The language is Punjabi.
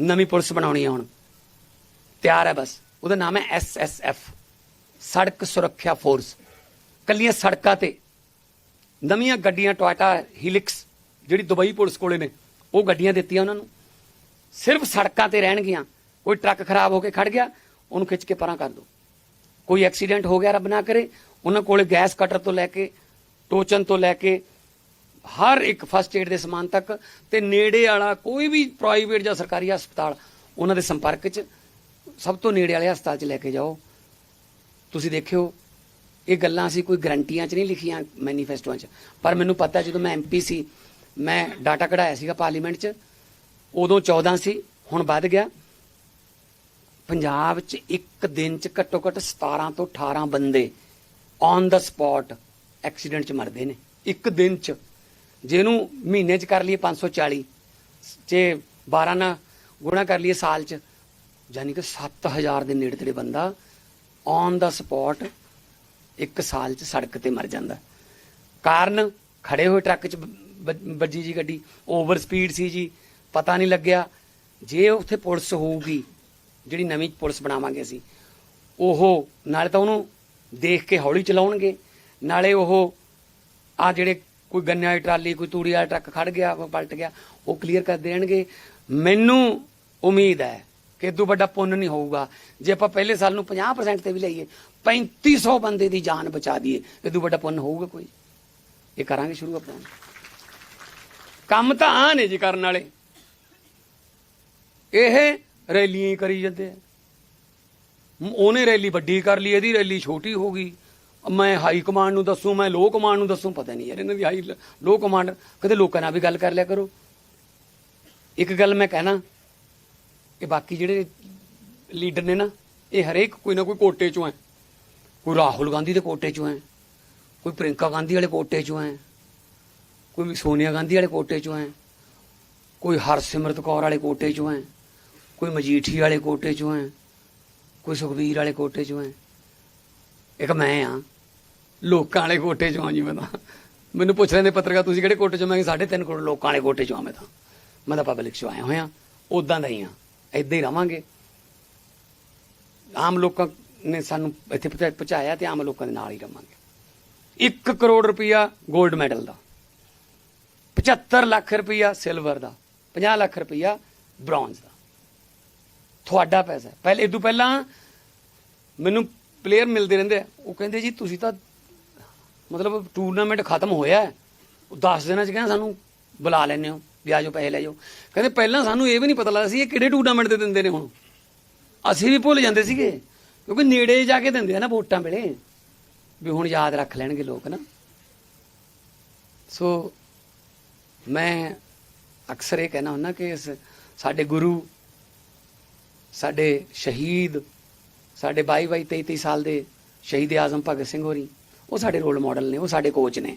ਨਵੀਂ ਪੁਲਿਸ ਬਣਾਉਣੀ ਹੈ ਹੁਣ। ਤਿਆਰ ਹੈ ਬਸ। ਉਹਦਾ ਨਾਮ ਹੈ ਐਸਐਸਐਫ ਸੜਕ ਸੁਰੱਖਿਆ ਫੋਰਸ। ਕੱਲੀਆਂ ਸੜਕਾਂ ਤੇ ਨਵੀਆਂ ਗੱਡੀਆਂ ਟੋਇਟਾ ਹੀਲਿਕਸ ਜਿਹੜੀ ਦੁਬਈ ਪੁਲਿਸ ਕੋਲੇ ਨੇ, ਉਹ ਗੱਡੀਆਂ ਦਿੱਤੀਆਂ ਉਹਨਾਂ ਨੂੰ। ਸਿਰਫ ਸੜਕਾਂ ਤੇ ਰਹਿਣਗੀਆਂ। ਕੋਈ ਟਰੱਕ ਖਰਾਬ ਹੋ ਕੇ ਖੜ ਗਿਆ, ਉਹਨੂੰ ਖਿੱਚ ਕੇ ਪਰਾਂ ਕਰ ਦਿਓ ਕੋਈ ਐਕਸੀਡੈਂਟ ਹੋ ਗਿਆ, ਰੱਬ ਨਾ ਕਰੇ। ਉਹਨਾਂ ਕੋਲੇ ਗੈਸ ਕਟਰ ਤੋਂ ਲੈ ਕੇ, ਟੋਚਨ ਤੋਂ ਲੈ ਕੇ ਹਰ ਇੱਕ ਫਸਟ ਏਡ ਦੇ ਸਮਾਨ ਤੱਕ ਤੇ ਨੇੜੇ ਵਾਲਾ ਕੋਈ ਵੀ ਪ੍ਰਾਈਵੇਟ ਜਾਂ ਸਰਕਾਰੀ ਹਸਪਤਾਲ, ਉਹਨਾਂ ਦੇ ਸੰਪਰਕ 'ਚ ਸਭ ਤੋਂ ਨੇੜੇ ਵਾਲੇ ਹਸਪਤਾਲ 'ਚ ਲੈ ਕੇ ਜਾਓ। ਤੁਸੀਂ ਦੇਖਿਓ, ਇਹ ਗੱਲਾਂ ਅਸੀਂ ਕੋਈ ਗਰੰਟੀਆਂ 'ਚ ਨਹੀਂ ਲਿਖੀਆਂ ਮੈਨੀਫੈਸਟੋਆਂ 'ਚ। ਪਰ ਮੈਨੂੰ ਪਤਾ ਜਦੋਂ ਮੈਂ ਐਮਪੀ ਸੀ, ਮੈਂ ਡਾਟਾ ਕਢਾਇਆ ਸੀਗਾ ਪਾਰਲੀਮੈਂਟ 'ਚ, ਉਦੋਂ 14 ਸੀ, ਹੁਣ ਵੱਧ ਗਿਆ। ਪੰਜਾਬ 'ਚ ਇੱਕ ਦਿਨ 'ਚ ਘੱਟੋ ਘੱਟ 17 ਤੋਂ 18 ਬੰਦੇ ਔਨ ਦਾ ਸਪੌਟ ਐਕਸੀਡੈਂਟ 'ਚ ਮਰਦੇ ਨੇ। ਇੱਕ ਦਿਨ 'ਚ। ਜਿਹਨੂੰ ਮਹੀਨੇ 'ਚ ਕਰ ਲਈਏ 540 ਜੇ 12 ਨਾਲ ਗੁਣਾ ਕਰ ਲਈਏ ਸਾਲ 'ਚ ਯਾਨੀ ਕਿ 7000 ਦੇ ਨੇੜੇ ਤੇੜੇ ਬੰਦਾ ਔਨ ਦਾ ਸਪੌਟ ਇੱਕ ਸਾਲ 'ਚ ਸੜਕ ਤੇ ਮਰ ਜਾਂਦਾ। ਕਾਰਨ ਖੜੇ ਹੋਏ ਟਰੱਕ 'ਚ ਵੱਜੀ ਜੀ ਗੱਡੀ, ਓਵਰ ਸਪੀਡ ਸੀ ਜੀ, ਪਤਾ ਨਹੀਂ ਲੱਗਿਆ। ਜੇ ਉੱਥੇ ਪੁਲਿਸ ਹੋਊਗੀ, ਜਿਹੜੀ ਨਵੀਂ ਪੁਲਿਸ ਬਣਾਵਾਂਗੇ ਅਸੀਂ, ਉਹ ਨਾਲੇ ਤਾਂ ਉਹਨੂੰ ਦੇਖ ਕੇ ਹੌਲੀ ਚਲਾਉਣਗੇ, ਨਾਲੇ ਉਹ ਆ ਜਿਹੜੇ ਕੋਈ ਗੰਨੇ ਵਾਲੀ ਟਰਾਲੀ, ਕੋਈ ਤੂੜੀ ਵਾਲਾ ਟਰੱਕ ਖੜ ਗਿਆ, ਕੋਈ ਪਲਟ ਗਿਆ, ਉਹ ਕਲੀਅਰ ਕਰ ਦੇਣਗੇ। ਮੈਨੂੰ ਉਮੀਦ ਹੈ ਕਿ ਇਦੋਂ ਵੱਡਾ ਪੁੰਨ ਨਹੀਂ ਹੋਊਗਾ। ਜੇ ਆਪਾਂ ਪਹਿਲੇ ਸਾਲ ਨੂੰ 50% ਤੇ ਵੀ ਲਈਏ 3500 ਬੰਦੇ ਦੀ ਜਾਨ ਬਚਾ ਦਈਏ, ਇਦੋਂ ਵੱਡਾ ਪੁੰਨ ਹੋਊਗਾ ਕੋਈ। ਇਹ ਕਰਾਂਗੇ ਸ਼ੁਰੂ ਆਪਾਂ। ਕੰਮ ਤਾਂ ਆ ਨੇ ਜੀ ਕਰਨ ਵਾਲੇ। ਇਹ ਰੈਲੀਆਂ ਹੀ ਕਰੀ ਜਾਂਦੇ ਆ। ਉਹਨੇ ਰੈਲੀ ਵੱਡੀ ਕਰ ਲਈ, ਇਹਦੀ ਰੈਲੀ ਛੋਟੀ ਹੋ ਗਈ। ਮੈਂ ਹਾਈ ਕਮਾਂਡ ਨੂੰ ਦੱਸੂ, ਮੈਂ ਲੋ ਕਮਾਂਡ ਨੂੰ ਦੱਸੂ, ਪਤਾ ਨਹੀਂ ਯਾਰ, ਇਹਨਾਂ ਦੀ ਹਾਈ ਲੋ ਕਮਾਂਡ ਕਦੇ ਲੋਕਾਂ ਨਾਲ ਵੀ ਗੱਲ ਕਰ ਲਿਆ ਕਰੋ। ਇੱਕ ਗੱਲ ਮੈਂ ਕਹਿਣਾ ਕਿ ਬਾਕੀ ਜਿਹੜੇ ਲੀਡਰ ਨੇ ਨਾ, ਇਹ ਹਰੇਕ ਕੋਈ ਨਾ ਕੋਈ ਕੋਟੇ ਚੋਂ ਹੈ। ਕੋਈ ਰਾਹੁਲ ਗਾਂਧੀ ਦੇ ਕੋਟੇ ਚੋਂ ਹੈ, ਕੋਈ ਪ੍ਰਿੰਕਾ ਗਾਂਧੀ ਵਾਲੇ ਕੋਟੇ ਚੋਂ ਹੈ, ਕੋਈ ਸੋਨੀਆ ਗਾਂਧੀ ਵਾਲੇ ਕੋਟੇ ਚੋਂ ਹੈ, ਕੋਈ ਹਰਸਿਮਰਤ ਕੌਰ ਵਾਲੇ ਕੋਟੇ ਚੋਂ ਹੈ, ਕੋਈ ਮਜੀਠੀ ਵਾਲੇ ਕੋਟੇ ਚੋਂ ਹੈ, ਕੋਈ ਸੁਖਬੀਰ ਵਾਲੇ ਕੋਟੇ ਚੋਂ ਹੈ। ਇੱਕ ਮੈਂ ਆ ਲੋਕਾਂ ਵਾਲੇ ਕੋਟੇ ਚੋਂ ਆ ਜੀ ਮੈਂ ਤਾਂ। ਮੈਨੂੰ ਪੁੱਛ ਲੈਂਦੇ ਪੱਤਰਕਾਰ, ਤੁਸੀਂ ਕਿਹੜੇ ਕੋਟੇ ਚੋਂ? ਮੈਂ ਸਾਢੇ 3.5 ਕਰੋੜ ਲੋਕਾਂ ਵਾਲੇ ਕੋਟੇ ਚੋਂ ਆ ਮੈਂ ਤਾਂ। ਮੈਂ ਤਾਂ ਪਬਲਿਕ ਚੋਂ ਆਇਆ ਹੋਇਆ। ਉਦਾਂ ਦਾ ਹੀ ਆ। ਏਦਾਂ ਹੀ ਰਵਾਂਗੇ। ਆਮ ਲੋਕਾਂ ਨੇ ਸਾਨੂੰ ਇੱਥੇ ਪਹੁੰਚਾ- ਪਹੁੰਚਾਇਆ ਤੇ ਆਮ ਲੋਕਾਂ ਦੇ ਨਾਲ ਹੀ ਰਵਾਂਗੇ। 1 ਕਰੋੜ ਰੁਪਇਆ 골ਡ ਮੈਡਲ ਦਾ। 75 ਲੱਖ ਰੁਪਇਆ ਸਿਲਵਰ ਦਾ। 50 ਲੱਖ ਰੁਪਇਆ ਬ੍ਰੌਂਜ਼ ਦਾ। ਤੁਹਾਡਾ ਪੈਸਾ ਹੈ। ਪਹਿਲੇ ਇਦੋਂ ਪਹਿਲਾਂ ਮੈਨੂੰ ਪਲੇਅਰ ਮਿਲਦੇ ਰਹਿੰਦੇ ਉਹ ਕਹਿੰਦੇ ਜੀ, ਤੁਸੀਂ ਤਾਂ ਮਤਲਬ ਟੂਰਨਾਮੈਂਟ ਖਤਮ ਹੋਇਆ ਉਹ 10 ਦਿਨਾਂ ਚ ਕਹਿੰਦਾ ਸਾਨੂੰ ਬੁਲਾ ਲੈਣੇ ਹੋ, ਵੀ ਆਜੋ ਪੈਸੇ ਲੈ ਜਾਓ। ਕਹਿੰਦੇ ਪਹਿਲਾਂ ਸਾਨੂੰ ਇਹ ਵੀ ਨਹੀਂ ਪਤਾ ਲੱਗਦਾ ਸੀ ਇਹ ਕਿਹੜੇ ਟੂਰਨਾਮੈਂਟ ਦੇ ਦਿੰਦੇ ਨੇ ਹੁਣ। ਅਸੀਂ ਵੀ ਭੁੱਲ ਜਾਂਦੇ ਸੀਗੇ, ਕਿਉਂਕਿ ਨੇੜੇ ਜਾ ਕੇ ਦਿੰਦੇ ਆ ਨਾ ਵੋਟਾਂ ਵੇਲੇ। ਵੀ ਹੁਣ ਯਾਦ ਰੱਖ ਲੈਣਗੇ ਲੋਕ ਨਾ। ਸੋ ਮੈਂ ਅਕਸਰ ਇਹ ਕਹਿਣਾ ਹੁੰਦਾ ਕਿ ਸਾਡੇ ਗੁਰੂ, ਸਾਡੇ ਸ਼ਹੀਦ, ਸਾਡੇ 22 22 23 23 ਸਾਲ ਦੇ ਸ਼ਹੀਦ ਆਜ਼ਮ ਭਗਤ ਸਿੰਘ ਹੋਰੀ ਉਹ ਸਾਡੇ ਰੋਲ ਮਾਡਲ ਨੇ ਉਹ ਸਾਡੇ ਕੋਚ ਨੇ।